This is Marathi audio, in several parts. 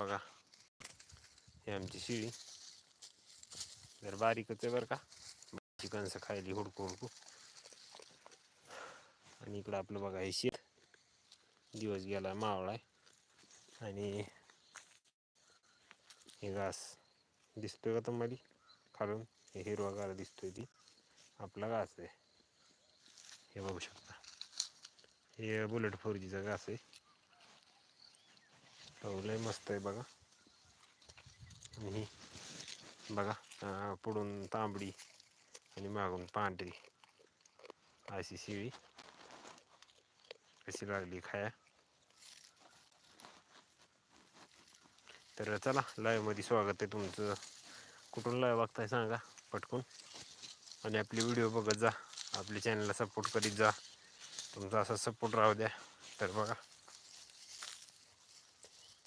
बघा. हे आमची शिळी. जर बारीकच आहे बरं का? चिकनचं खायली हुडकू हुडकू. आणि इकडं आपलं बघा हे शेत. दिवस गेला मावळा आहे आणि हे घास. दिसतोय का तुम्हाला? खालून. हे हिरवागार दिसतोय ती. आपला घास आहे. हे बघू शकता. हे बुलेट फोर जीचा घास आहे. हो, लय मस्त आहे बघा. आणि ही बघा पुढून तांबडी आणि मागून पांढरी अशी शिळी कशी लागली खाया. तर चला लाईव्हमध्ये स्वागत आहे तुमचं. कुठून लाईव्ह बघताय सांगा पटकून. आणि आपले व्हिडिओ बघत जा आपल्या चॅनलला सपोर्ट करीत जा. तुमचा असा सपोर्ट राहू द्या. तर बघा.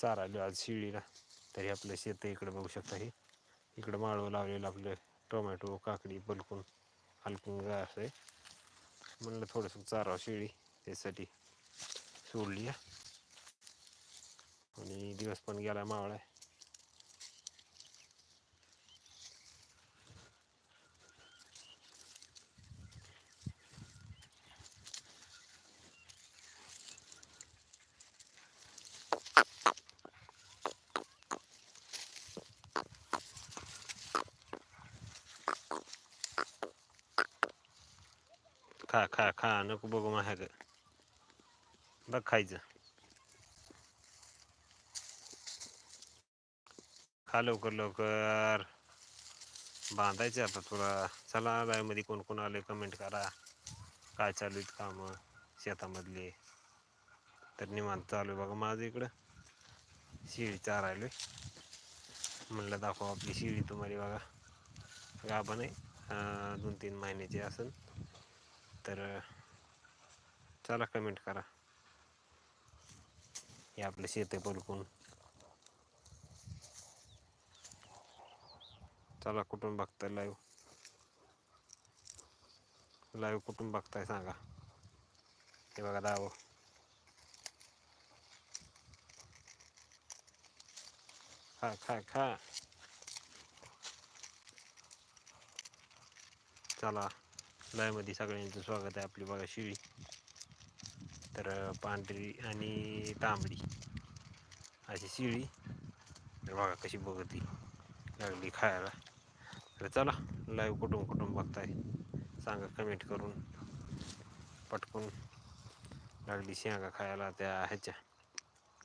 चारा आज शिळीला. तरी आपलं शेत इकडं इकडे बघू शकता हे. इकडं माळवं लावलेलं आपलं टोमॅटो काकडी बलकून हलकून असं आहे. म्हणलं थोडंसं चारा शिळी त्यासाठी सोडली आणि दिवस पण गेला मावळा आहे खा खा खा नको बघू महाग बघ खायचं. खा लवकर लवकर. बांधायचं आता तुला चला मध्ये कोण कोण आले कमेंट करा. काय चालू आहेत कामं शेतामधले? तर निवांत चालू आहे बघा माझं इकडं. शिळी चारायलोय म्हणलं दाखवा आपली शिळी तुम्हाला बघा. गाभा नाही दोन तीन महिन्याची असेल तर चला कमेंट करा. हे आपलं शेत आहे पलकून. चला कुठून बघताय लाईव्ह लाईव्ह कुठून बघताय सांगा. हे बघा दाव. खा खा खा. चला. लाईव्हमध्ये सगळ्यांचं स्वागत आहे आपली बघा शिळी. तर पांढरी आणि तांबडी अशी शिळी. तर बघा कशी बघती लागली खायला. तर चला लाईव्ह कुठून कुठून बघताय. सांगा कमेंट करून पटकून. लागली शेंगा खायला त्या ह्याच्या.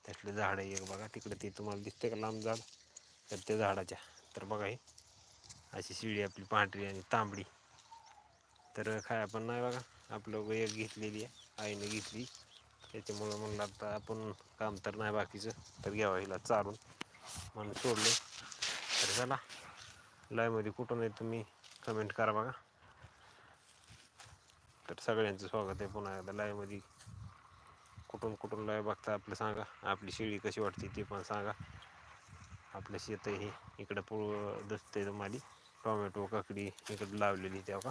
त्यातले झाडं एक बघा तिकडे ते तुम्हाला दिसते का लांब झाड? तर त्या झाडाच्या. तर बघा हे अशी शिळी आपली पांढरी आणि तांबडी. तर खाया पण नाही बघा. आपलं एक घेतलेली आहे. आईने घेतली. त्याच्यामुळं म्हणलं आता आपण काम तर नाही बाकीचं. तर घ्यावं हिला चारून. म्हणून सोडले. तर चला. लाईव्हमध्ये कुठून आहे तुम्ही कमेंट करा बघा. तर सगळ्यांचं स्वागत आहे पुन्हा एकदा लाईव्हमध्ये. कुठून कुठून लाईव्ह बघता आपलं सांगा. आपली शेळी कशी वाटते ते पण सांगा. आपलं शेत हे. इकडं पुळ दिसतंय तुम्हाला. टोमॅटो काकडी इकडं लावलेली तेव्हा.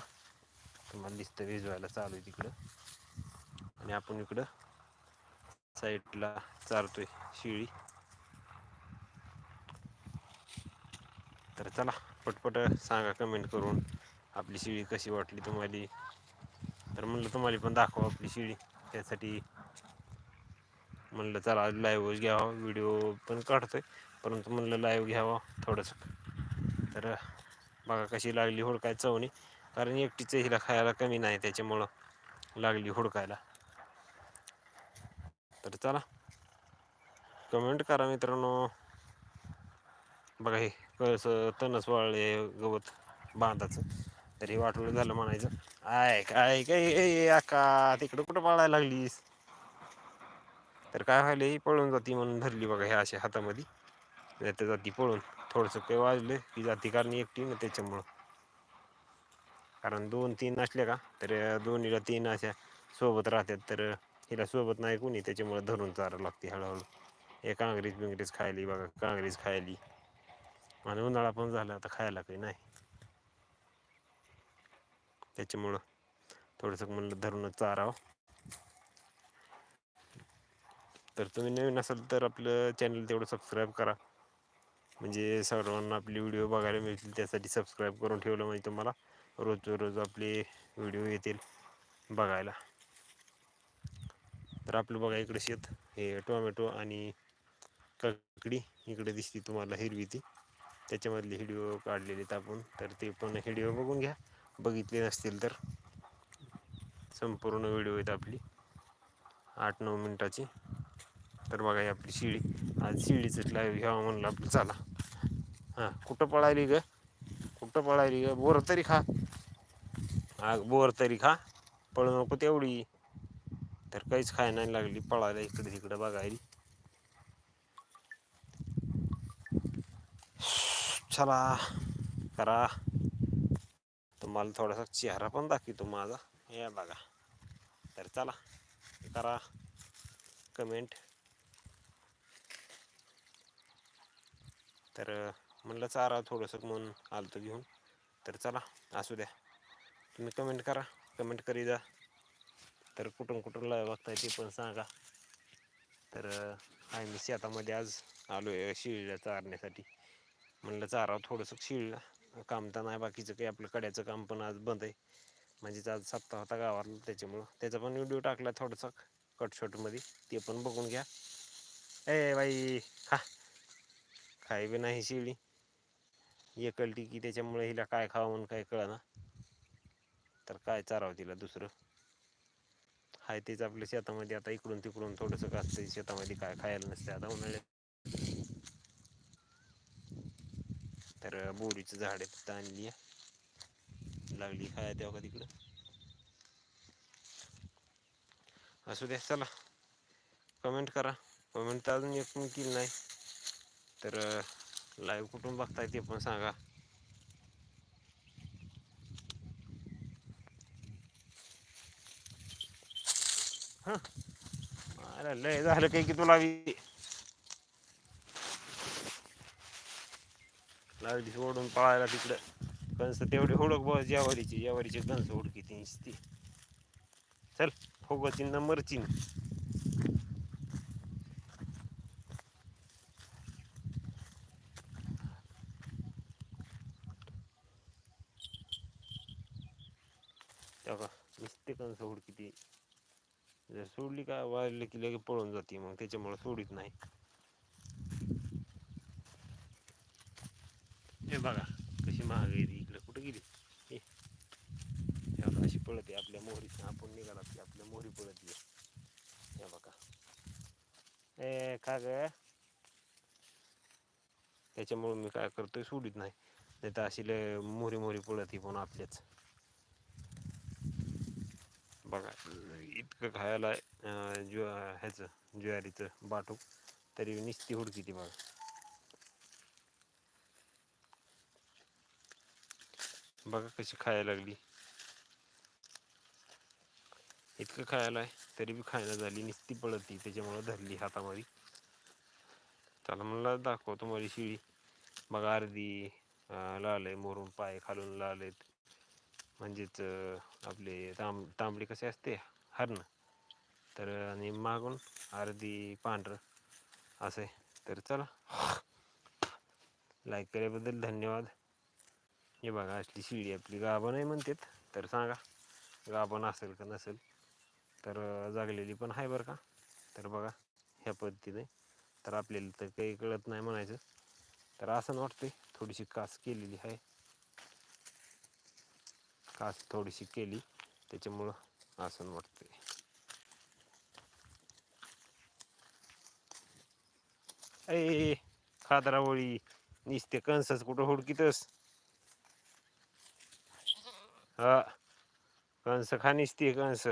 तुम्हाला दिसतं भिजवायला चालू आहे तिकडं. आणि आपण इकडं साईडला चालतोय शिळी. तर चला पटपट सांगा कमेंट करून आपली शिळी कशी वाटली तुम्हाला. तर म्हणलं तुम्हाला पण दाखवा आपली शिळी. त्यासाठी म्हणलं चला लाईव्ह घ्यावा. व्हिडिओ पण काढतोय परंतु म्हणलं लाईव्ह घ्यावा थोडंसं. तर बघा कशी लागली हुडकाय चवणी. कारण एकटीचं हिला खायला कमी नाही त्याच्यामुळं लागली हुडकायला. तर चला कमेंट करा मित्रांनो. बघा हे कसं तणस वाळले गवत बांधाचं. तरी वाटलं वाटवलं झालं म्हणायचं. आय काय काय आका तिकडं कुठं पाळायला लागलीस? तर काय व्हायला ही पळून जाती म्हणून धरली बघा ह्या अशा हातामध्ये. नाही तर जाती पळून. थोडंसं काही वाजलं की जाती कारण एकटी ना त्याच्यामुळं. कारण दोन तीन असले का तर दोन्हीला तीन अशा सोबत राहतात तर हिला सोबत नाही कोणी त्याच्यामुळं धरून चारा लागते हळूहळू. हे कांगरीच बिंग्रेस खायली बघा कांगरीच खायली. आणि उन्हाळा पण झाला आता खायला काही नाही. त्याच्यामुळं थोडंसं म्हणलं धरूनच चारावं. तर तुम्ही नवीन असाल तर आपलं चॅनल तेवढं सबस्क्राईब करा. म्हणजे सर्वांना आपले व्हिडिओ बघायला मिळतील त्यासाठी सबस्क्राईब करून ठेवलं म्हणजे तुम्हाला रोज रोज आपले व्हिडिओ येतील बघायला. तर आपलं बघा इकडे शेत हे टोमॅटो आणि काकडी इकडे दिसते तुम्हाला हिरवी ती. त्याच्यामधले व्हिडिओ काढलेले आहेत आपण. तर ते पण व्हिडिओ बघून घ्या. बघितले नसतील तर. संपूर्ण व्हिडिओ आहेत आपली. आठ नऊ मिनटाची. तर बघा ही आपली शिळी. आज शिळीचंच लाईव्ह घ्यावं म्हणलं आपलं चला. हां कुठं पळायली ग? कुठं पळायली ग? बोर तरी खा. आग बोर तरी खा. पळू नको तेवढी. तर काहीच खाय नाही लागली. पळायला इकडे तिकडे बघायला. चला करा. तुम्हाला थोडासा चेहरा पण दाखवतो माझा. हे बघा. तर चला करा. कमेंट. तर म्हणलं चारा थोडंसं म्हणून आलतो घेऊन. तर चला असू द्या. तुम्ही कमेंट करा. कमेंट करी जा. तर कुठून कुठून लाईव्ह बघताय ते पण सांगा. तर आहे मी शेतामध्ये आज आलो आहे शिळीला चारण्यासाठी. म्हणलं चारावं थोडंसं शिळीला. काम तर नाही बाकीचं काही आपलं कड्याचं काम पण आज बंद आहे. म्हणजेच आज सप्ताह होता गावाला त्याच्यामुळं. त्याचा पण व्हिडिओ टाकला थोडासा कटशॉटमध्ये ते पण बघून घ्या. ए बाई खा. खाय बी नाही शिळी. एकलटी की त्याच्यामुळे हिला काय खावं म्हणून काय कळना. तर काय चारावं तिला दुसरं? हाय तेच आपल्या शेतामध्ये आता इकडून तिकडून थोडंसं असतं शेतामध्ये काय खायला नसते आता उन्हाळ्यात. तर बोरीचं झाड आहे तिथं आणली. लागली खाया तेव्हा का तिकडं? असू द्या चला. कमेंट करा. कमेंट तर अजून एक पण केली नाही. तर लाईव्ह कुठून बघताय ते पण सांगा. हं लय झालं काही की तुला बी. लागली सोडून पळायला तिकडं. कंस तेवढी हुडक बस जेवारीची जेवारीची कंस हुडकी ती ती चल फुगतीन ना मरचीन तेव्हा नुसते कंस हुडकी ती जर सोडली का? वाजले की लगे पळून जाते मग त्याच्यामुळे सोडित नाही. हे बघा कशी महाग आहे ती इकडे कुठं गेली? हे. बघा, अशी पळते आपल्या मोहरीत. आपण निघाला की आपल्या मोहरी पळत हे बघा. ए का ग. त्याच्यामुळे मी काय करतोय सोडित नाही. नाही तर अशी लय मोहरी मोहरी पळत ही पण आपल्याच. बघा इतकं खायला ज्व ह्याचं ज्वारीचं बाटूक तरी निस्ती हुडकी ती बघा. बघा कशी खायला लागली. इतकं खायला आहे तरी बी खायला झाली निस्ती पळती त्याच्यामुळं धरली हातामध्ये. त्याला म्हणलं दाखवतो माझी शिळी. बघा अर्धी लाल आहे मोरून पाय खालून लाल आहेत म्हणजेच आपले तांब तांबडी कसे असते? हरण. तर आणि मागून अर्धी पांढरं. असं आहे. तर चला. लाईक केल्याबद्दल धन्यवाद. हे बघा असली शिडी आपली गाभण आहे म्हणतात. तर सांगा गाभण असेल का नसेल? तर जागलेली पण आहे बरं का? तर बघा ह्या पद्धतीने. तर आपल्याला तर काही कळत नाही म्हणायचं. तर असं वाटते थोडीशी कास केलेली आहे. कास थोडीशी केली त्याच्यामुळं असं वाटते अरे खादरावळी निसते कंसच कुठं हुडकीतस? हा कंस खा निसते कंस